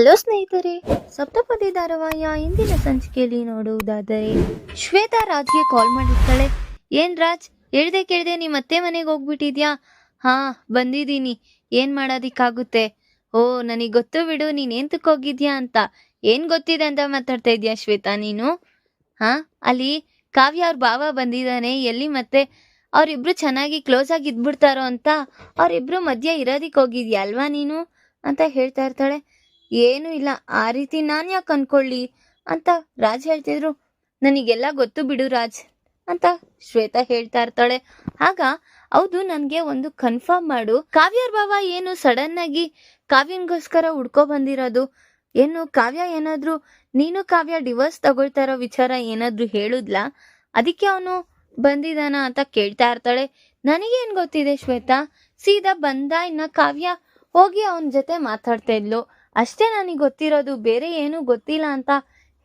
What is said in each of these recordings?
Hello ಸ್ನೇಹಿತರೆ, ಸಪ್ತಪದಿ ಧಾರಾವಾಹಿಯ ಇಂದಿನ ಸಂಚಿಕೆಯಲ್ಲಿ ನೋಡುವುದಾದರೆ, ಶ್ವೇತಾ ರಾಜ್ಗೆ ಕಾಲ್ ಮಾಡಿರ್ತಾಳೆ. ಏನ್ ರಾಜ್, ಹೇಳ್ದೆ ಕೇಳ್ದೆ ನೀ ಮತ್ತೆ ಮನೆಗೆ ಹೋಗ್ಬಿಟ್ಟಿದ್ಯಾ? ಹಾ, ಬಂದಿದ್ದೀನಿ. ಏನ್ ಮಾಡೋದಿಕ್ಕಾಗುತ್ತೆ? ಓ, ನನಗೆ ಗೊತ್ತು ಬಿಡು, ನೀನ್ ಏಂತಕ್ ಹೋಗಿದ್ಯಾ ಅಂತ. ಏನ್ ಗೊತ್ತಿದೆ ಅಂತ ಮಾತಾಡ್ತಾ ಇದ್ಯಾ ಶ್ವೇತಾ ನೀನು? ಹಾ, ಅಲ್ಲಿ ಕಾವ್ಯ ಅವ್ರ ಭಾವ ಬಂದಿದ್ದಾನೆ. ಎಲ್ಲಿ ಮತ್ತೆ? ಅವರಿಬ್ರು ಚೆನ್ನಾಗಿ ಕ್ಲೋಸ್ ಆಗಿ ಇದ್ಬಿಡ್ತಾರೋ ಅಂತ. ಅವರಿಬ್ರು ಮಧ್ಯ ಇರೋದಿಕ್ಕೆ ಹೋಗಿದ್ಯಾ ಅಲ್ವಾ ನೀನು? ಅಂತ ಹೇಳ್ತಾ ಇರ್ತಾಳೆ. ಏನೂ ಇಲ್ಲ. ಆ ರೀತಿ ನಾನು ಯಾಕೆ ಅನ್ಕೊಳ್ಳಿ? ಅಂತ ರಾಜ್ ಹೇಳ್ತಿದ್ರು. ನನಗೆಲ್ಲ ಗೊತ್ತು ಬಿಡು ರಾಜ್ ಅಂತ ಶ್ವೇತಾ ಹೇಳ್ತಾ ಇರ್ತಾಳೆ. ಆಗ ಹೌದು, ನನಗೆ ಒಂದು ಕನ್ಫರ್ಮ್ ಮಾಡು. ಕಾವ್ಯರ್ ಬಾವ ಏನು ಸಡನ್ ಆಗಿ ಕಾವ್ಯನ್ಗೋಸ್ಕರ ಹುಡ್ಕೊ ಬಂದಿರೋದು? ಏನು ಕಾವ್ಯ ಏನಾದರೂ, ನೀನು ಕಾವ್ಯ ಡಿವೋರ್ಸ್ ತಗೊಳ್ತಾ ಇರೋ ವಿಚಾರ ಏನಾದರೂ ಹೇಳುದ್ಲಾ? ಅದಕ್ಕೆ ಅವನು ಬಂದಿದಾನ ಅಂತ ಕೇಳ್ತಾ ಇರ್ತಾಳೆ. ನನಗೇನು ಗೊತ್ತಿದೆ ಶ್ವೇತಾ? ಸೀದಾ ಬಂದ ಇನ್ನ ಕಾವ್ಯ ಹೋಗಿ ಅವನ ಜೊತೆ ಮಾತಾಡ್ತಾ ಇದ್ಲು. ಅಷ್ಟೇ ನನಗೆ ಗೊತ್ತಿರೋದು, ಬೇರೆ ಏನೂ ಗೊತ್ತಿಲ್ಲ ಅಂತ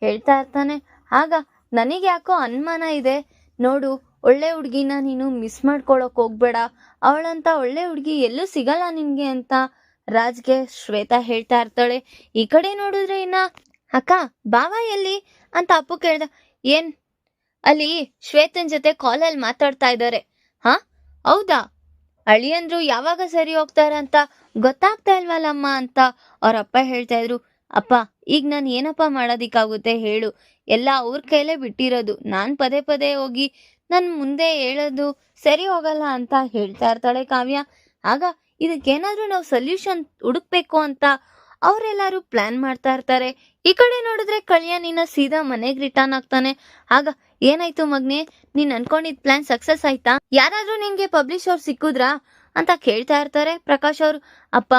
ಹೇಳ್ತಾ ಇರ್ತಾನೆ. ಆಗ ನನಗೆ ಯಾಕೋ ಅನುಮಾನ ಇದೆ. ನೋಡು, ಒಳ್ಳೆ ಹುಡುಗಿನ ನೀನು ಮಿಸ್ ಮಾಡ್ಕೊಳಕ್ ಹೋಗ್ಬೇಡ. ಅವಳಂತ ಒಳ್ಳೆ ಹುಡುಗಿ ಎಲ್ಲೂ ಸಿಗಲ್ಲ ನಿನ್ಗೆ ಅಂತ ರಾಜ್ಗೆ ಶ್ವೇತಾ ಹೇಳ್ತಾ ಇರ್ತಾಳೆ. ಈ ಕಡೆ ನೋಡಿದ್ರೆ ಇನ್ನ, ಅಕ್ಕ, ಬಾವ ಎಲ್ಲಿ? ಅಂತ ಅಪ್ಪು ಕೇಳ್ದ. ಏನ್? ಅಲ್ಲಿ ಶ್ವೇತನ್ ಜೊತೆ ಕಾಲಲ್ಲಿ ಮಾತಾಡ್ತಾ ಇದ್ದಾರೆ. ಹಾ? ಹೌದಾ? ಅಳಿಯಂದ್ರು ಯಾವಾಗ ಸರಿ ಹೋಗ್ತಾರಂತ ಗೊತ್ತಾಗ್ತಾ ಇಲ್ವಲ್ಲಮ್ಮ ಅಂತ ಅವ್ರ ಅಪ್ಪ ಹೇಳ್ತಾ ಇದ್ರು, ಅಪ್ಪ, ಈಗ ನಾನು ಏನಪ್ಪ ಮಾಡೋದಿಕ್ಕಾಗುತ್ತೆ ಹೇಳು. ಎಲ್ಲ ಅವ್ರ ಕೈಲೇ ಬಿಟ್ಟಿರೋದು. ನಾನು ಪದೇ ಪದೇ ಹೋಗಿ ನನ್ನ ಮುಂದೆ ಹೇಳೋದು ಸರಿ ಹೋಗಲ್ಲ ಅಂತ ಹೇಳ್ತಾ ಇರ್ತಾಳೆ ಕಾವ್ಯ. ಆಗ ಇದಕ್ಕೇನಾದ್ರೂ ನಾವು ಸೊಲ್ಯೂಷನ್ ಹುಡುಕ್ಬೇಕು ಅಂತ ಅವರೆಲ್ಲರೂ ಪ್ಲಾನ್ ಮಾಡ್ತಾ ಇರ್ತಾರೆ. ಈ ಕಡೆ ನೋಡಿದ್ರೆ ಕಲ್ಯಾಣಿನ ಸೀದಾ ಮನೆಗೆ ರಿಟರ್ನ್ ಆಗ್ತಾನೆ. ಆಗ ಏನಾಯ್ತು ಮಗ್ನೆ? ನೀನ್ ಅನ್ಕೊಂಡಿದ್ ಪ್ಲಾನ್ ಸಕ್ಸಸ್ ಆಯ್ತಾ? ಯಾರಾದ್ರೂ ನಿನ್ಗೆ ಪಬ್ಲಿಷ್ ಅವ್ರು ಸಿಕ್ಕುದ್ರಾ ಅಂತ ಕೇಳ್ತಾ ಇರ್ತಾರೆ ಪ್ರಕಾಶ್ ಅವ್ರು. ಅಪ್ಪ,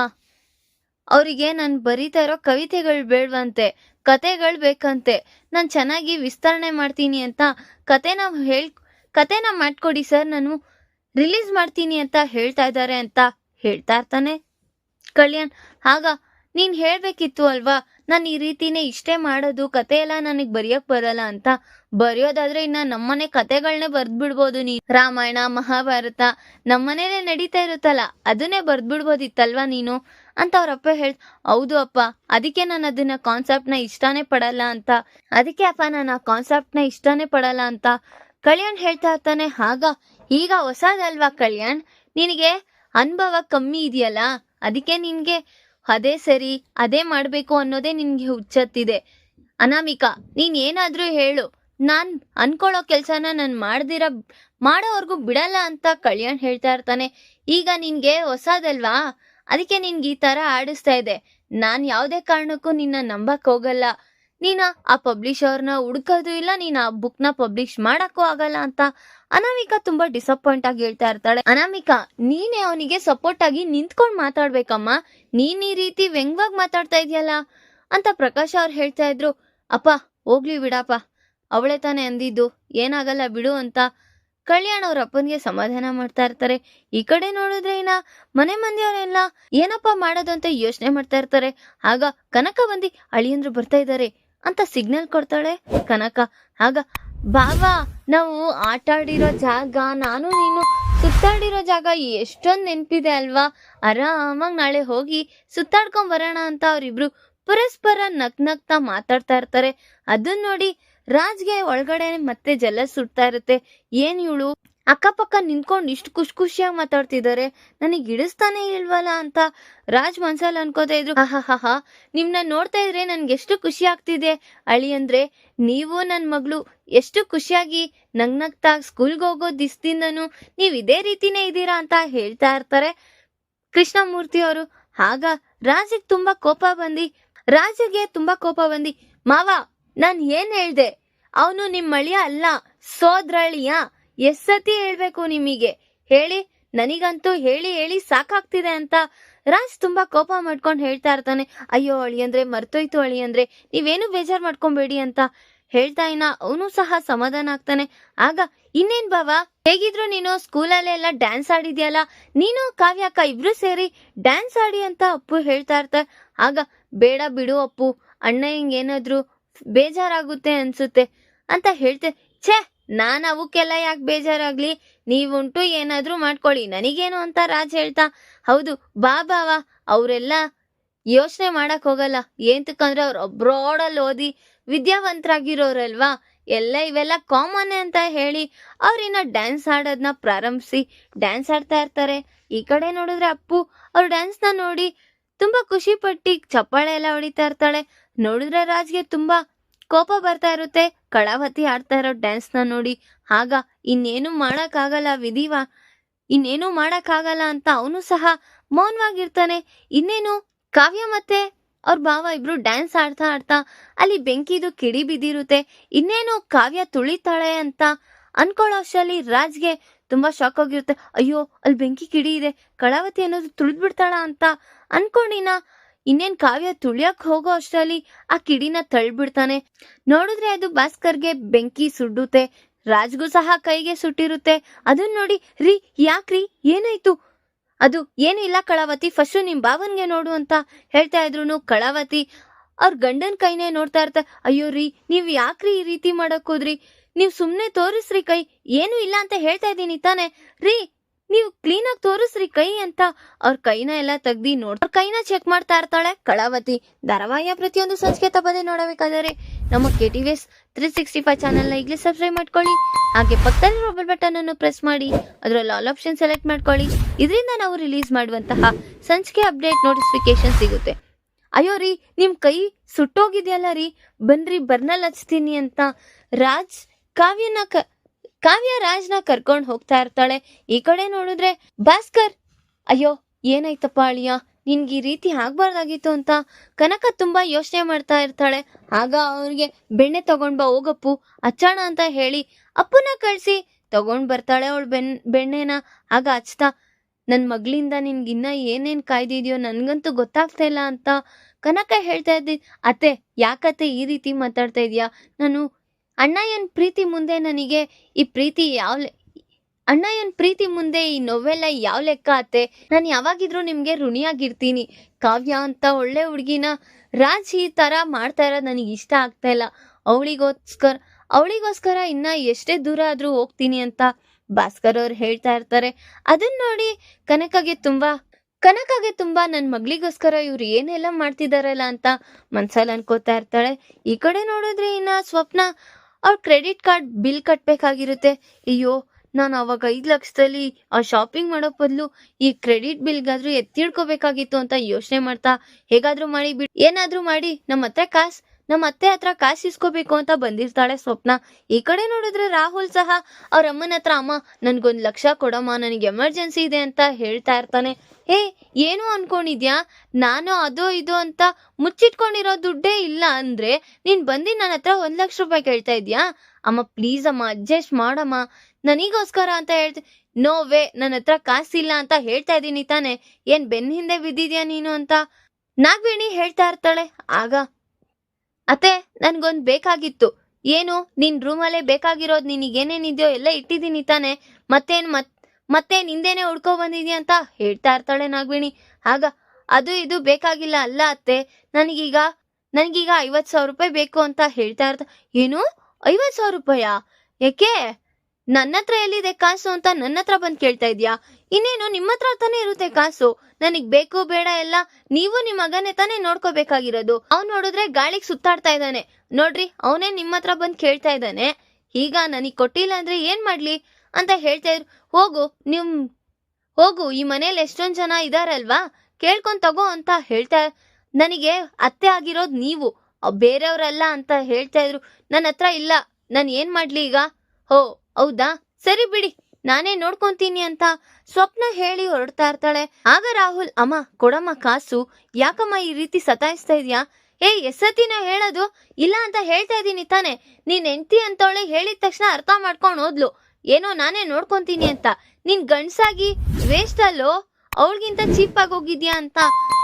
ಅವರಿಗೆ ನಾನು ಬರೀತಾ ಇರೋ ಕವಿತೆಗಳು ಬೇಡವಂತೆ, ಕತೆಗಳು ಬೇಕಂತೆ. ನಾನು ಚೆನ್ನಾಗಿ ವಿಸ್ತರಣೆ ಮಾಡ್ತೀನಿ ಅಂತ ಕತೆನ ಹೇಳ್ ಕತೆನ ಮಾಡ್ಕೊಡಿ ಸರ್. ನಾನು ರಿಲೀಸ್ ಮಾಡ್ತೀನಿ ಅಂತ ಹೇಳ್ತಾ ಇದ್ದಾರೆ ಅಂತ ಹೇಳ್ತಾ ಇರ್ತಾನೆ. ಕಲ್ಯಾಣ್, ಆಗ ನೀನ್ ಹೇಳ್ಬೇಕಿತ್ತು ಅಲ್ವಾ? ನಾನು ಈ ರೀತಿನೇ ಇಷ್ಟೇ ಮಾಡೋದು ಕತೆ ಎಲ್ಲ ನನಗ್ ಬರೆಯಕ್ ಬರಲ್ಲ ಅಂತ. ಬರೆಯೋದಾದ್ರೆ ಇನ್ನ ನಮ್ಮನೆ ಕತೆಗಳನ್ನೇ ಬರ್ದ್ಬಿಡ್ಬೋದು ನೀ ರಾಮಾಯಣ, ಮಹಾಭಾರತ ನಮ್ಮನೇಲೆ ನಡೀತಾ ಇರುತ್ತಲ್ಲ, ಅದನ್ನೇ ಬರ್ದ್ಬಿಡ್ಬೋದಿತ್ತಲ್ವಾ ನೀನು? ಅಂತ ಅವ್ರಪ್ಪ ಹೇಳ್, ಹೌದು ಅಪ್ಪ, ಅದಕ್ಕೆ ನಾನು ಅದನ್ನ ಕಾನ್ಸೆಪ್ಟ್ನ ಇಷ್ಟಾನೇ ಪಡಲ್ಲ ಅಂತ. ಅದಕ್ಕೆ ಅಪ್ಪ ನಾನು ಆ ಕಾನ್ಸೆಪ್ಟ್ನ ಇಷ್ಟಾನೇ ಪಡಲ್ಲ ಅಂತ. ಕಲ್ಯಾಣ್ ಹೇಳ್ತಾ ಇರ್ತಾನೆ ಆಗ ಈಗ ಹೊಸದಲ್ವಾ ಕಲ್ಯಾಣ್? ನಿನಗೆ ಅನುಭವ ಕಮ್ಮಿ ಇದೆಯಲ್ಲ, ಅದಕ್ಕೆ ನಿನ್ಗೆ ಅದೇ ಸರಿ, ಅದೇ ಮಾಡ್ಬೇಕು ಅನ್ನೋದೇ ನಿನ್ಗೆ ಹುಚ್ಚತ್ತಿದೆ. ಅನಾಮಿಕಾ, ನೀನ್ ಏನಾದ್ರೂ ಹೇಳು. ನಾನ್ ಅನ್ಕೊಳ್ಳೋ ಕೆಲ್ಸನ ನಾನ್ ಮಾಡ್ದಿರ, ಮಾಡೋವರ್ಗು ಬಿಡಲ್ಲ ಅಂತ ಕಲ್ಯಾಣ್ ಹೇಳ್ತಾ ಇರ್ತಾನೆ. ಈಗ ನಿನ್ಗೆ ಹೊಸದಲ್ವಾ? ಅದಕ್ಕೆ ನಿನ್ಗೆ ಈ ತರ ಆಡಿಸ್ತಾ ಇದೆ. ನಾನ್ ಯಾವ್ದೇ ಕಾರಣಕ್ಕೂ ನಿನ್ನ ನಂಬಕ್ ಹೋಗಲ್ಲ. ನೀನ ಆ ಪಬ್ಲಿಷರ್ನ ಹುಡ್ಕೋದು ಇಲ್ಲ, ನೀನ್ ಆ ಬುಕ್ನ ಪಬ್ಲಿಷ್ ಮಾಡಕ್ಕೂ ಆಗಲ್ಲ ಅಂತ. ಅನಾಮಿಕಾ ತುಂಬಾ ಡಿಸಪಾಯಿಂಟ್ ಆಗಿ ಹೇಳ್ತಾ ಇರ್ತಾಳೆ. ಅನಾಮಿಕಾ, ನೀನೇ ಅವನಿಗೆ ಸಪೋರ್ಟ್ ಆಗಿ ನಿಂತ್ಕೊಂಡ್ ಮಾತಾಡ್ಬೇಕಮ್ಮ. ನೀನ್ ಈ ರೀತಿ ವ್ಯಂಗ್ವಾಗಿ ಮಾತಾಡ್ತಾ ಇದೆಯಲ್ಲ ಅಂತ ಪ್ರಕಾಶ್ ಅವ್ರು ಹೇಳ್ತಾ ಇದ್ರು. ಅಪ್ಪ, ಹೋಗ್ಲಿ ಬಿಡಪ್ಪ. ಅವಳೆ ತಾನೇ ಅಂದಿದ್ದು. ಏನಾಗಲ್ಲ ಬಿಡು ಅಂತ. ಕಲ್ಯಾಣ್ ಅವ್ರ ಅಪ್ಪನಿಗೆ ಸಮಾಧಾನ ಮಾಡ್ತಾ ಇರ್ತಾರೆ. ಈ ಕಡೆ ನೋಡಿದ್ರೆ ಇನ್ನ ಮನೆ ಮಂದಿಯವರೆಲ್ಲ ಏನಪ್ಪ ಮಾಡೋದು ಅಂತ ಯೋಚನೆ ಮಾಡ್ತಾ ಇರ್ತಾರೆ. ಆಗ ಕನಕ ಬಂದಿ ಅಳಿಯಂದ್ರು ಬರ್ತಾ ಇದ್ದಾರೆ. ಅಂತ ಸಿಗ್ನಲ್ ಕೊಡ್ತಾಳೆ. ಕನಕ, ಆಗ, ಬಾವಾ, ನಾವು ಆಟ ಆಡಿರೋ ಜಾಗ, ನಾನು ನೀನು ಸುತ್ತಾಡಿರೋ ಜಾಗ ಎಷ್ಟೊಂದು ನೆನಪಿದೆ ಅಲ್ವಾ? ಆರಾಮಾಗಿ ನಾಳೆ ಹೋಗಿ ಸುತ್ತಾಡ್ಕೊಂಡ್ ಬರೋಣ ಅಂತ ಅವ್ರಿಬ್ರು ಪರಸ್ಪರ ನಗ್ ನಗ್ತಾ ಮಾತಾಡ್ತಾ ಇರ್ತಾರೆ. ಅದನ್ನ ನೋಡಿ ರಾಜ್ಗೆ ಒಳಗಡೆ ಮತ್ತೆ ಜಲ ಸುಡ್ತಾ ಇರುತ್ತೆ. ಏನ್ ಇವಳು? ಅಕ್ಕಪಕ್ಕ ನಿಂತ್ಕೊಂಡು ಇಷ್ಟು ಖುಷಿ ಖುಷಿಯಾಗಿ ಮಾತಾಡ್ತಿದ್ದಾರೆ ನನಗೆ ಇಡಿಸ್ತಾನೆ ಇಲ್ವಲ್ಲ ಅಂತ ರಾಜ್ ಮನ್ಸಲ್ಲಿ ಅನ್ಕೋತಾ ಇದ್ರು. ಹಾ ನಿಮ್ನ ನೋಡ್ತಾ ಇದ್ರೆ ನನ್ಗೆ ಎಷ್ಟು ಖುಷಿ ಆಗ್ತಿದೆ. ಅಳಿ ಅಂದ್ರೆ, ನೀವು ನನ್ನ ಮಗಳು ಎಷ್ಟು ಖುಷಿಯಾಗಿ ನಗ್ನಗ್ತಾ ಸ್ಕೂಲ್ಗೆ ಹೋಗೋ ದಿಸ್ದಿಂದನು ನೀವು ಇದೇ ರೀತಿನೇ ಇದ್ದೀರಾ ಅಂತ ಹೇಳ್ತಾ ಇರ್ತಾರೆ ಕೃಷ್ಣಮೂರ್ತಿ ಅವರು. ಆಗ ರಾಜಿಗೆ ತುಂಬಾ ಕೋಪ ಬಂದಿ. ರಾಜಿಗೆ ತುಂಬಾ ಕೋಪ ಬಂದಿ. ಮಾವ, ನಾನು ಏನ್ ಹೇಳ್ದೆ? ಅವನು ನಿಮ್ಮ ಅಳಿಯ ಅಲ್ಲ, ಸೋದ್ರಳಿಯ. ಎಷ್ಟ್ ಸತಿ ಹೇಳ್ಬೇಕು ನಿಮಗೆ. ಹೇಳಿ, ನನಗಂತೂ ಹೇಳಿ ಹೇಳಿ ಸಾಕಾಗ್ತಿದೆ ಅಂತ ರಾಜ್ ತುಂಬಾ ಕೋಪ ಮಾಡ್ಕೊಂಡು ಹೇಳ್ತಾ ಇರ್ತಾನೆ. ಅಯ್ಯೋ, ಅಳಿ ಅಂದ್ರೆ ಮರ್ತೋಯ್ತು ಅಳಿ ಅಂದ್ರೆ ನೀವೇನು ಬೇಜಾರ್ ಮಾಡ್ಕೊಂಬೇಡಿ ಅಂತ ಹೇಳ್ತಾ ಇನ್ನ ಅವನು ಸಹ ಸಮಾಧಾನ ಆಗ್ತಾನೆ. ಆಗ ಇನ್ನೇನ್ ಬಾವ ಹೇಗಿದ್ರು ನೀನು ಸ್ಕೂಲಲ್ಲೆಲ್ಲ ಡ್ಯಾನ್ಸ್ ಆಡಿದ್ಯಲ್ಲ? ನೀನು ಕಾವ್ಯಕ್ಕ ಇಬ್ರು ಸೇರಿ ಡ್ಯಾನ್ಸ್ ಆಡಿ ಅಂತ ಅಪ್ಪು ಹೇಳ್ತಾ ಇರ್ತಾರೆ ಆಗ, ಬೇಡ ಬಿಡು ಅಪ್ಪು, ಅಣ್ಣ ಹಿಂಗೇನಾದ್ರು ಬೇಜಾರಾಗುತ್ತೆ ಅನ್ಸುತ್ತೆ ಅಂತ ಹೇಳ್ತೆ. ಛೇ ನಾನ್ ಅವಕ್ಕೆಲ್ಲ ಯಾಕೆ ಬೇಜಾರಾಗ್ಲಿ? ನೀವುಂಟು ಏನಾದರೂ ಮಾಡ್ಕೊಳ್ಳಿ ನನಗೇನು ಅಂತ ರಾಜ್ ಹೇಳ್ತಾ, ಹೌದು, ಬಾ ಬಾವ, ಅವರೆಲ್ಲ ಯೋಚನೆ ಮಾಡಕ್ ಹೋಗಲ್ಲ. ಏಂತಕ್ಕಂದ್ರೆ ಅವ್ರು ಅಬ್ರಾಡಲ್ಲಿ ಓದಿ ವಿದ್ಯಾವಂತರಾಗಿರೋರಲ್ವಾ? ಎಲ್ಲ ಇವೆಲ್ಲ ಕಾಮನ್ ಅಂತ ಹೇಳಿ ಅವ್ರಿನ್ನ ಡ್ಯಾನ್ಸ್ ಆಡೋದನ್ನ ಪ್ರಾರಂಭಿಸಿ, ಡ್ಯಾನ್ಸ್ ಆಡ್ತಾ ಇರ್ತಾರೆ. ಈ ಕಡೆ ನೋಡಿದ್ರೆ ಅಪ್ಪು, ಅವ್ರ ಡ್ಯಾನ್ಸ್ನ ನೋಡಿ ತುಂಬಾ ಖುಷಿ ಪಟ್ಟಿ ಚಪ್ಪಾಳೆ ಎಲ್ಲ ಹೊಡಿತಾ ಇರ್ತಾಳೆ. ನೋಡಿದ್ರೆ ರಾಜ್ಗೆ ತುಂಬಾ ಕೋಪ ಬರ್ತಾ ಇರುತ್ತೆ. ಕಳಾವತಿ ಆಡ್ತಾ ಇರೋ ಡ್ಯಾನ್ಸ್ನ ನೋಡಿ. ಆಗ ಇನ್ನೇನು ಮಾಡೋಕ್ಕಾಗಲ್ಲ ವಿಧಿವ. ಇನ್ನೇನು ಮಾಡೋಕ್ಕಾಗಲ್ಲ ಅಂತ ಅವನು ಸಹ ಮೌನವಾಗಿರ್ತಾನೆ. ಇನ್ನೇನು ಕಾವ್ಯ ಮತ್ತೆ ಅವ್ರ ಭಾವ ಇಬ್ರು ಡ್ಯಾನ್ಸ್ ಆಡ್ತಾ ಆಡ್ತಾ ಅಲ್ಲಿ ಬೆಂಕಿದು ಕಿಡಿ ಬಿದ್ದಿರುತ್ತೆ. ಇನ್ನೇನು ಕಾವ್ಯ ತುಳಿತಾಳೆ ಅಂತ ಅನ್ಕೊಳ್ಳೋ ಅಷ್ಟರಲ್ಲಿ ರಾಜ್ಗೆ ತುಂಬಾ ಶಾಕ್ ಆಗಿರುತ್ತೆ ಅಯ್ಯೋ, ಅಲ್ಲಿ ಬೆಂಕಿ ಕಿಡಿ ಇದೆ. ಕಳಾವತಿ ಅನ್ನೋದು ತುಳಿದ್ಬಿಡ್ತಾಳ ಅಂತ ಅನ್ಕೊಂಡಿನ ಇನ್ನೇನ್ ಕಾವ್ಯ ತುಳಿಯಕ್ ಹೋಗೋ ಅಷ್ಟರಲ್ಲಿ ಆ ಕಿಡಿನ ತಳ್ಬಿಡ್ತಾನೆ. ನೋಡಿದ್ರೆ ಅದು ಭಾಸ್ಕರ್ಗೆ ಬೆಂಕಿ ಸುಡುತ್ತೆ ರಾಜ್ಗೂ ಸಹ ಕೈಗೆ ಸುಟ್ಟಿರುತ್ತೆ. ಅದನ್ನ ನೋಡಿ, ರೀ, ಯಾಕ್ರಿ? ಏನಾಯ್ತು? ಅದು ಏನು ಇಲ್ಲ ಕಳಾವತಿ, ಫಸ್ಟು ನಿಮ್ ಬಾವನ್ಗೆ ನೋಡು ಅಂತ ಹೇಳ್ತಾ ಇದ್ರು ಕಳಾವತಿ ಅವ್ರ ಗಂಡನ್ ಕೈನೇ ನೋಡ್ತಾ ಇರ್ತ. ಅಯ್ಯೋ ರೀ, ನೀವ್ ಯಾಕ್ರಿ ಈ ರೀತಿ ಮಾಡಕ್ ಹೋದ್ರಿ? ನೀವ್ ಸುಮ್ನೆ ತೋರಿಸ್ರಿ ಕೈ. ಏನು ಇಲ್ಲ ಅಂತ ಹೇಳ್ತಾ ಇದ್ದೀನಿ ತಾನೆ. ರೀ ನೀವು ಕ್ಲೀನಾಗಿ ತೋರಿಸ್ರಿ ಕೈ ಅಂತ. ಅವ್ರ ಕೈನ ಎಲ್ಲ ತೆಗ್ದಿ ನೋಡ್ ಅವ್ರ ಕೈನ ಚೆಕ್ ಮಾಡ್ತಾ ಇರ್ತಾಳೆ. ಕಳಾವತಿ, ಧಾರಾವಾಹಿಯ ಪ್ರತಿಯೊಂದು ಸಂಚಿಕೆ ತಪ್ಪದೆ ನೋಡಬೇಕಾದರೆ ನಮ್ಮ K T V S three sixty five ಚಾನಲ್ನ ಈಗಲೇ ಸಬ್ಸ್ಕ್ರೈಬ್ ಮಾಡ್ಕೊಳ್ಳಿ. ಹಾಗೆ ಪಕ್ಕದಲ್ಲಿರೋ ಬೆಲ್ ಬಟನ್ ಅನ್ನು ಪ್ರೆಸ್ ಮಾಡಿ. ಅದರಲ್ಲಿ ಆಲ್ ಆಪ್ಷನ್ ಸೆಲೆಕ್ಟ್ ಮಾಡ್ಕೊಳ್ಳಿ. ಇದರಿಂದ ನಾವು ರಿಲೀಸ್ ಮಾಡುವಂತಹ ಸಂಚಿಕೆ ಅಪ್ಡೇಟ್ ನೋಟಿಫಿಕೇಶನ್ ಸಿಗುತ್ತೆ. ಅಯ್ಯೋ ರೀ ನಿಮ್ಮ ಕೈ ಸುಟ್ಟೋಗಿದೆಯಲ್ಲ ರೀ. ಬನ್ರಿ ಬರ್ನಲ್ಲಿ ಹಚ್ತೀನಿ ಅಂತ ರಾಜ್ ಕಾವ್ಯನ ಕಾವ್ಯ ರಾಜ್ನ ಕರ್ಕೊಂಡು ಹೋಗ್ತಾ ಇರ್ತಾಳೆ. ಈ ಕಡೆ ನೋಡಿದ್ರೆ, ಭಾಸ್ಕರ್, ಅಯ್ಯೋ, ಏನಾಯ್ತಪ್ಪ ಅಳಿಯ? ನಿನ್ಗೆ ಈ ರೀತಿ ಆಗ್ಬಾರ್ದಾಗಿತ್ತು ಅಂತ ಕನಕ ತುಂಬಾ ಯೋಚನೆ ಮಾಡ್ತಾ ಇರ್ತಾಳೆ. ಆಗ ಅವ್ರಿಗೆ, ಬೆಣ್ಣೆ ತಗೊಂಡ್ ಬಾ, ಹೋಗಪ್ಪು, ಹಚ್ಚೋಣ ಅಂತ ಹೇಳಿ ಅಪ್ಪನ ಕಳ್ಸಿ ತಗೊಂಡ್ ಬರ್ತಾಳೆ ಅವಳು ಬೆನ್, ಬೆಣ್ಣೆನ. ಆಗ ಹಚ್ತಾ ನನ್ನ ಮಗಳಿಂದ ನಿನ್ಗಿನ್ನ ಏನೇನ್ ಕಾಯ್ದಿದ್ಯೋ ನನ್ಗಂತೂ ಗೊತ್ತಾಗ್ತಾ ಇಲ್ಲ ಅಂತ ಕನಕ ಹೇಳ್ತಾ ಇದ್ದಿ. ಅತ್ತೆ, ಯಾಕತ್ತೆ ಈ ರೀತಿ ಮಾತಾಡ್ತಾ ಇದೀಯಾ? ನಾನು ಅಣ್ಣಯ್ಯನ್ ಪ್ರೀತಿ ಮುಂದೆ ನನಗೆ ಈ ಪ್ರೀತಿ ಯಾವ ಅಣ್ಣಯ್ಯನ ಪ್ರೀತಿ ಮುಂದೆ ಈ ನೋವೆಲ್ಲ ಯಾವ ಲೆಕ್ಕ ಅತ್ತೆ? ನಾನು ಯಾವಾಗಿದ್ರೂ ನಿಮಗೆ ಋಣಿಯಾಗಿರ್ತೀನಿ. ಕಾವ್ಯ ಅಂತ ಒಳ್ಳೆ ಹುಡುಗಿನ ರಾಜ್ ಈ ತರ ಮಾಡ್ತಾ ಇರೋದು ನನಗೆ ಇಷ್ಟ ಆಗ್ತಾ ಇಲ್ಲ. ಅವಳಿಗೋಸ್ಕರ ಅವಳಿಗೋಸ್ಕರ ಇನ್ನ ಎಷ್ಟೇ ದೂರ ಆದ್ರೂ ಹೋಗ್ತೀನಿ ಅಂತ ಭಾಸ್ಕರ್ ಅವ್ರು ಹೇಳ್ತಾ ಇರ್ತಾರೆ. ಅದನ್ನ ನೋಡಿ ಕನಕಗೆ ತುಂಬಾ ಕನಕಗೆ ತುಂಬಾ ನನ್ನ ಮಗಳಿಗೋಸ್ಕರ ಇವ್ರು ಏನೆಲ್ಲ ಮಾಡ್ತಿದಾರಲ್ಲ ಅಂತ ಮನ್ಸಲ್ಲಿ ಅನ್ಕೋತಾ ಇರ್ತಾಳೆ. ಈ ಕಡೆ ನೋಡಿದ್ರೆ ಇನ್ನ ಸ್ವಪ್ನ ಅವ್ರ ಕ್ರೆಡಿಟ್ ಕಾರ್ಡ್ ಬಿಲ್ ಕಟ್ಟಬೇಕಾಗಿರುತ್ತೆ ಅಯ್ಯೋ, ನಾನು ಅವಾಗ ಐದು ಲಕ್ಷದಲ್ಲಿ ಆ ಶಾಪಿಂಗ್ ಮಾಡೋ ಬದಲು ಈ ಕ್ರೆಡಿಟ್ ಬಿಲ್ಗಾದ್ರೂ ಎತ್ತಿಡ್ಕೋಬೇಕಾಗಿತ್ತು ಅಂತ ಯೋಚನೆ ಮಾಡ್ತಾ ಹೇಗಾದ್ರೂ ಮಾಡಿ ಬಿಡ್ ಏನಾದ್ರೂ ಮಾಡಿ ನಮ್ಮ ಹತ್ರ ಕಾಸ್. ನಮ್ಮ ಅತ್ತೆ ಹತ್ರ ಕಾಸು ಇಸ್ಕೋಬೇಕು ಅಂತ ಬಂದಿರ್ತಾಳೆ ಸ್ವಪ್ನ. ಈ ಕಡೆ ನೋಡಿದ್ರೆ ರಾಹುಲ್ ಸಹ ಅವ್ರ ಅಮ್ಮನ ಹತ್ರ, ಅಮ್ಮ, ನನ್ಗೊಂದ್ ಲಕ್ಷ ಕೊಡಮ್ಮ, ನನಗೆ ಎಮರ್ಜೆನ್ಸಿ ಇದೆ ಅಂತ ಹೇಳ್ತಾ ಇರ್ತಾನೆ. ಏ ಏನು ಅನ್ಕೊಂಡಿದ್ಯಾ? ನಾನು ಅದು ಇದು ಅಂತ ಮುಚ್ಚಿಟ್ಕೊಂಡಿರೋ ದುಡ್ಡೇ ಇಲ್ಲ ಅಂದ್ರೆ ನೀನ್ ಬಂದಿ ನನ್ನ ಹತ್ರ ಒಂದ್ ಲಕ್ಷ ರೂಪಾಯಿ ಕೇಳ್ತಾ ಇದ್ಯಾ? ಅಮ್ಮ ಪ್ಲೀಸ್ ಅಮ್ಮ ಅಡ್ಜಸ್ಟ್ ಮಾಡಮ್ಮ. ನನಗೋಸ್ಕರ ಅಂತ ಹೇಳ್ತಿ ನೋ ವೇ ನನ್ನ ಹತ್ರ ಕಾಸಿಲ್ಲ ಅಂತ ಹೇಳ್ತಾ ಇದ್ದೀನಿ ತಾನೆ. ಏನ್ ಬೆನ್ ಹಿಂದೆ ಬಿದ್ದಿದ್ಯಾ ನೀನು ಅಂತ? ನಾಗವೇಣಿ ಹೇಳ್ತಾ ಇರ್ತಾಳೆ. ಆಗ ಅತ್ತೆ, ನನ್ಗೊಂದ್ ಬೇಕಾಗಿತ್ತು. ಏನು, ನಿನ್ ರೂಮಲ್ಲೇ ಬೇಕಾಗಿರೋದು ನಿನಗೇನೇನಿದೆಯೋ ಎಲ್ಲ ಇಟ್ಟಿದ್ದೀನಿ ತಾನೆ. ಮತ್ತೇನ್ ಮತ್, ಮತ್ತೆ ನಿಂದೇನೆ ಹುಡ್ಕೊ ಬಂದಿದ್ಯಾ ಅಂತ ಹೇಳ್ತಾ ಇರ್ತಾಳೆ ನಾಗವೇಣಿ. ಆಗ, ಅದು ಇದು ಬೇಕಾಗಿಲ್ಲ ಅಲ್ಲ ಅತ್ತೆ. ನನಗೀಗ ನನಗೀಗ ಐವತ್ತು ಸಾವಿರ ರೂಪಾಯಿ ಬೇಕು ಅಂತ ಹೇಳ್ತಾ ಇರ್ತ ಏನು? ಐವತ್ತು ಸಾವಿರ ರೂಪಾಯಾ? ಯಾಕೆ? ನನ್ನ ಹತ್ರ ಎಲ್ಲಿದೆ ಕಾಸು ಅಂತ ನನ್ನ ಹತ್ರ ಬಂದು ಕೇಳ್ತಾ ಇದ್ಯಾ ಇನ್ನೇನು ನಿಮ್ಮ ಹತ್ರ ತಾನೇ ಇರುತ್ತೆ ಕಾಸು. ನನಗ್ ಬೇಕು ಬೇಡ ಎಲ್ಲ ನೀವು ನಿಮ್ ಮಗನೇ ತಾನೇ ನೋಡ್ಕೋಬೇಕಾಗಿರೋದು. ಅವ್ನ್ ನೋಡಿದ್ರೆ ಗಾಳಿಗ್ ಸುತ್ತಾಡ್ತಾ ಇದ್ದಾನೆ. ನೋಡ್ರಿ, ಅವನೇ ನಿಮ್ಮ ಹತ್ರ ಬಂದು ಕೇಳ್ತಾ ಇದ್ದಾನೆ. ಈಗ ನನಗ್ ಕೊಟ್ಟಿಲ್ಲ ಅಂದ್ರೆ ಏನ್ ಮಾಡ್ಲಿ? ಅಂತ ಹೇಳ್ತಾ ಇದ್ರು. ಹೋಗು, ನಿಮ್, ಹೋಗು, ಈ ಮನೇಲಿ ಎಷ್ಟೊಂದ್ ಜನ ಇದಾರಲ್ವಾ? ಕೇಳ್ಕೊಂಡ್ ತಗೋ ಅಂತ ಹೇಳ್ತಾ, ನನಗೆ ಅತ್ತೆ ಆಗಿರೋದು ನೀವು. ಬೇರೆಯವರಲ್ಲ ಅಂತ ಹೇಳ್ತಾ ಇದ್ರು. ನನ್ನ ಹತ್ರ ಇಲ್ಲ. ನಾನು ಏನ್ ಮಾಡ್ಲಿ ಈಗ? ಹೋ ಹೌದಾ? ಸರಿ ಬಿಡಿ, ನಾನೇ ನೋಡ್ಕೊಂತೀನಿ ಅಂತ ಸ್ವಪ್ನ ಹೇಳಿ ಹೊರಡ್ತಾ ಇರ್ತಾಳೆ. ಆಗ ರಾಹುಲ್, ಅಮ್ಮ, ಕೊಡಮ್ಮ ಕಾಸು, ಯಾಕಮ್ಮ ಈ ರೀತಿ ಸತಾಯಿಸ್ತಾ ಇದೀಯಾ? ಏ, ಎಸ್ಸತಿನ ಹೇಳೋದು? ಇಲ್ಲ ಅಂತ ಹೇಳ್ತಾ ಇದ್ದೀನಿ ತಾನೆ. ನೀನ್ ಹೆಂಡ್ತಿ ಅಂತವಳೆ ಹೇಳಿದ ತಕ್ಷಣ ಅರ್ಥ ಮಾಡ್ಕೊಂಡು ಹೋದ್ಲು. ಏನೋ ನಾನೇ ನೋಡ್ಕೊಂತೀನಿ ಅಂತ. ನಿನ್ ಗಂಡ್ಸಾಗಿ ವೇಸ್ಟ್ ಅಲ್ಲೋ? ಅವಳಿಗಿಂತ ಚೀಪ್ ಆಗಿ ಹೋಗಿದ್ಯಾ ಅಂತ.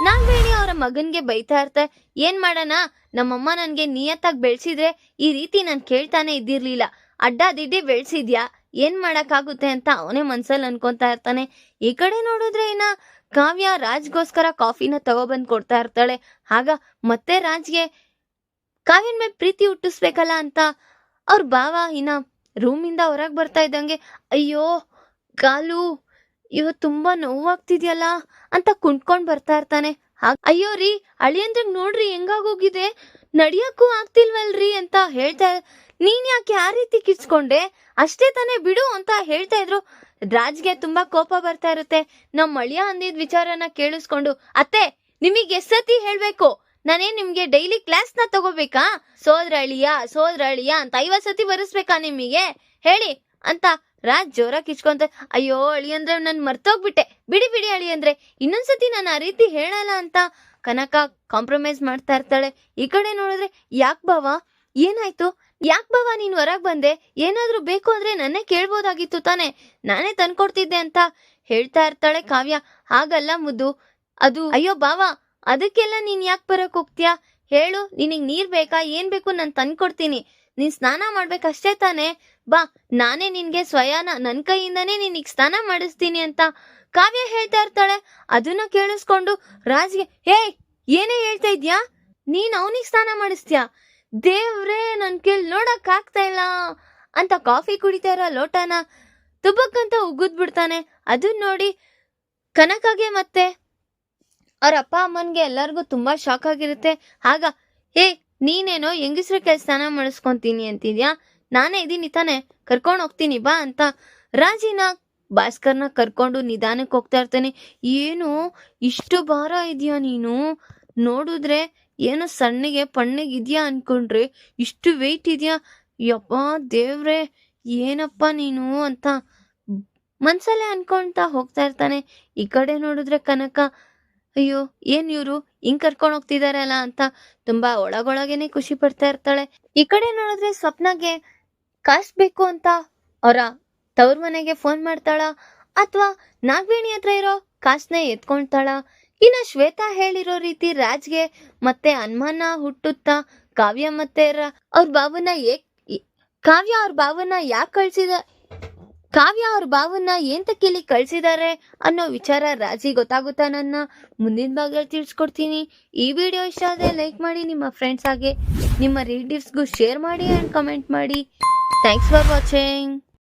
ನಾಗವೇಣಿ ಅವರ ಮಗನ್ಗೆ ಬೈತಾ ಇರ್ತೆ. ಏನ್ ಮಾಡೋಣ? ನಮ್ಮಮ್ಮ ನನ್ಗೆ ನಿಯತ್ತಾಗಿ ಬೆಳೆಸಿದ್ರೆ ಈ ರೀತಿ ನಾನು ಕೇಳ್ತಾನೆ ಇದ್ದಿರ್ಲಿಲ್ಲ. ಅಡ್ಡ ದಿಡ್ಡಿ ಬೆಳ್ಸಿದ್ಯಾ? ಏನ್ ಮಾಡಕ್ಕಾಗುತ್ತೆ ಅಂತ ಅವನೇ ಮನ್ಸಲ್ಲಿ ಅನ್ಕೊಂತಾ ಇರ್ತಾನೆ. ಈ ಕಡೆ ನೋಡಿದ್ರೆ ಇನ್ನ ಕಾವ್ಯ ರಾಜ್ಗೋಸ್ಕರ ಕಾಫಿನ ತಗೊಬಂದು ಕೊಡ್ತಾ ಇರ್ತಾಳೆ. ಆಗ ಮತ್ತೆ ರಾಜ್ಗೆ ಕಾವ್ಯನ್ ಮೇಲೆ ಪ್ರೀತಿ ಹುಟ್ಟಿಸ್ಬೇಕಲ್ಲ ಅಂತ ಅವ್ರ ಭಾವ ಇನ್ನ ರೂಮಿಂದ ಹೊರಗೆ ಬರ್ತಾ ಇದ್ದಂಗೆ, ಅಯ್ಯೋ, ಕಾಲು ಇವ ತುಂಬಾ ನೋವಾಗ್ತಿದ್ಯಲ್ಲ ಅಂತ ಕುಂಟ್ಕೊಂಡು ಬರ್ತಾ ಇರ್ತಾನೆ. ಅಯ್ಯೋ ರೀ, ಅಳಿಯಂದ್ರಿಗೆ ನೋಡ್ರಿ ಹೆಂಗಾಗೋಗಿದೆ ನಡಿಯಕ್ಕೂ ಆಗ್ತಿಲ್ವಲ್ರಿ ಅಂತ ಹೇಳ್ತಾ ನೀನ್ ಯಾಕೆ ಆ ರೀತಿ ಕಿಚ್ಕೊಂಡೆ ಅಷ್ಟೇ ತಾನೇ ಬಿಡು ಅಂತ ಹೇಳ್ತಾ ಇದ್ರು. ರಾಜ್ಗೆ ತುಂಬಾ ಕೋಪ ಬರ್ತಾ ಇರುತ್ತೆ. ನಮ್ ಅಳಿಯ ಅಂದಿದ್ ವಿಚಾರನ ಕೇಳಿಸ್ಕೊಂಡು, ಅತ್ತೆ, ನಿಮಗೆ ಎಷ್ಟತಿ ಹೇಳ್ಬೇಕು. ನಾನೇ ನಿಮ್ಗೆ ಡೈಲಿ ಕ್ಲಾಸ್ನ ತಗೋಬೇಕಾ? ಸೋದ್ರ ಅಳಿಯ ಸೋದ್ರ ಅಳಿಯ ಅಂತ ಐವತ್ ಸತಿ ಬರೆಸ್ಬೇಕಾ ನಿಮಗೆ? ಹೇಳಿ. ಅಂತ ರಾಜ್ ಜೋರ ಕಿಚ್ಕೊಂತ ಅಯ್ಯೋ, ಅಳಿ ಅಂದ್ರೆ ನನ್ ಮರ್ತೋಗ್ಬಿಟ್ಟೆ. ಬಿಡಿ ಬಿಡಿ ಅಳಿ ಅಂದ್ರೆ. ಇನ್ನೊಂದ್ಸತಿ ನಾನು ಆ ರೀತಿ ಹೇಳಲ್ಲ ಅಂತ ಕನಕ ಕಾಂಪ್ರಮೈಸ್ ಮಾಡ್ತಾ ಇರ್ತಾಳೆ. ಈ ಕಡೆ ನೋಡಿದ್ರೆ, ಯಾಕ್ ಬಾವ? ಏನಾಯ್ತು? ಯಾಕ್ ಬಾವ ನೀನ್ ಹೊರಗ್ ಬಂದೆ? ಏನಾದ್ರೂ ಬೇಕು ಅಂದ್ರೆ ನನ್ನೇ ಕೇಳ್ಬೋದಾಗಿತ್ತು ತಾನೆ. ನಾನೇ ತಂದ್ಕೊಡ್ತಿದ್ದೆ ಅಂತ ಹೇಳ್ತಾ ಇರ್ತಾಳೆ ಕಾವ್ಯ. ಹಾಗಲ್ಲ ಮುದ್ದು. ಅದು ಅಯ್ಯೋ ಬಾವ, ಅದಕ್ಕೆಲ್ಲ ನೀನ್ ಯಾಕೆ ಬರಕ್ ಹೋಗ್ತೀಯಾ? ಹೇಳು, ನಿನಗ್ ನೀರ್ ಬೇಕಾ? ಏನ್ ಬೇಕು ನಾನ್ ತಂದ್ಕೊಡ್ತೀನಿ. ನೀನ್ ಸ್ನಾನ ಮಾಡ್ಬೇಕಷ್ಟೇ ತಾನೆ. ಬಾ, ನಾನೇ ನಿನ್ಗೆ ಸ್ವಯಾನ ನನ್ ಕೈಯಿಂದಾನೇ ನಿನಗ್ ಸ್ನಾನ ಮಾಡಿಸ್ತೀನಿ ಅಂತ ಕಾವ್ಯ ಹೇಳ್ತಾ ಇರ್ತಾಳೆ. ಅದನ್ನ ಕೇಳಿಸ್ಕೊಂಡು ರಾಜ್ಗೆ ಹೇ ಏನೇ ಹೇಳ್ತಾ ಇದ್ಯಾ? ನೀನ್ ಅವನಿಗೆ ಸ್ನಾನ ಮಾಡಿಸ್ತೀಯಾ? ದೇವ್ರೇ, ನನ್ ಕೇಳಿ ನೋಡಕ್ ಆಗ್ತಾ ಇಲ್ಲ. ಅಂತ ಕಾಫಿ ಕುಡಿತಾ ಇರೋ ಲೋಟನ ತುಬಕ್ಕಂತ ಉಗುದ್ ಬಿಡ್ತಾನೆ. ಅದನ್ನ ನೋಡಿ ಕನಕಗೆ ಮತ್ತೆ ಅವ್ರ ಅಪ್ಪ, ಅಮ್ಮನ್ಗೆ ಎಲ್ಲರಿಗೂ ತುಂಬಾ ಶಾಕ್ ಆಗಿರುತ್ತೆ. ಆಗ, ಹೇ, ನೀನೇನೋ ಹೆಂಗಸ್ರ ಕೆಲ್ಸಾನ ಮಾಡಿಸ್ಕೊಂತೀನಿ ಅಂತಿದ್ಯಾ? ನಾನೇ ಇದೀನಿ ತಾನೆ, ಕರ್ಕೊಂಡು ಹೋಗ್ತೀನಿ, ಬಾ ಅಂತ ರಾಜಿನ, ಭಾಸ್ಕರ್ನ ಕರ್ಕೊಂಡು ನಿಧಾನಕ್ಕೆ ಹೋಗ್ತಾ ಇರ್ತಾನೆ. ಏನು, ಇಷ್ಟು ಭಾರ ಇದೆಯಾ ನೀನು? ನೋಡಿದ್ರೆ ಏನೋ ಸಣ್ಣಗೆ ಪಣ್ಣಗೆ ಇದೆಯಾ ಅನ್ಕೊಂಡ್ರೆ, ಇಷ್ಟು ವೆಯ್ಟ್ ಇದೆಯಾ? ಯಪ್ಪ ದೇವ್ರೆ, ಏನಪ್ಪ ನೀನು ಅಂತ ಮನ್ಸಲ್ಲೇ ಅನ್ಕೊಂತ ಹೋಗ್ತಾ ಇರ್ತಾನೆ. ಈ ಕಡೆ ನೋಡಿದ್ರೆ ಕನಕ, ಅಯ್ಯೋ, ಏನ್ ಇವ್ರು? ಹಿಂಗ್ ಕರ್ಕೊಂಡು ಹೋಗ್ತಿದಾರಲ್ಲ ಅಂತ ತುಂಬಾ ಒಳಗೊಳಗೇನೆ ಖುಷಿ ಪಡ್ತಾ ಇರ್ತಾಳೆ. ಈ ಕಡೆ ನೋಡಿದ್ರೆ ಸ್ವಪ್ನಗೆ ಕಾಸ್ ಬೇಕು ಅಂತ ಅವರ ತವ್ರ ಮನೆಗೆ ಫೋನ್ ಮಾಡ್ತಾಳ. ಅಥವಾ ನಾಗವೇಣಿ ಹತ್ರ ಇರೋ ಕಾಸ್ನೇ ಎತ್ಕೊಂತಾಳ ಇನ್ನ ಶ್ವೇತಾ ಹೇಳಿರೋ ರೀತಿ ರಾಜ್ಗೆ ಮತ್ತೆ ಅನುಮಾನ ಹುಟ್ಟುತ್ತಾ ಕಾವ್ಯ ಮತ್ತೆ ಅವ್ರ ಬಾವನ್ನ ಏಕ್ ಕಾವ್ಯ ಅವ್ರ ಬಾವನ್ನ ಯಾಕೆ ಕಳ್ಸಿದ ಕಾವ್ಯ ಅವ್ರ ಬಾವನ್ನ ಏಂತಕ್ಕೆ ಇಲ್ಲಿ ಕಳ್ಸಿದ್ದಾರೆ ಅನ್ನೋ ವಿಚಾರ ರಾಜಿ ಗೊತ್ತಾಗುತ್ತಾ ನನ್ನ? ಮುಂದಿನ ಭಾಗದಲ್ಲಿ ತಿಳಿಸ್ಕೊಡ್ತೀನಿ. ಈ ವಿಡಿಯೋ ಇಷ್ಟ ಆದರೆ ಲೈಕ್ ಮಾಡಿ, ನಿಮ್ಮ ಫ್ರೆಂಡ್ಸ್ ಹಾಗೆ ನಿಮ್ಮ ರಿಲೇಟಿವ್ಸ್ಗೂ ಶೇರ್ ಮಾಡಿ ಆ್ಯಂಡ್ ಕಮೆಂಟ್ ಮಾಡಿ. Thanks for watching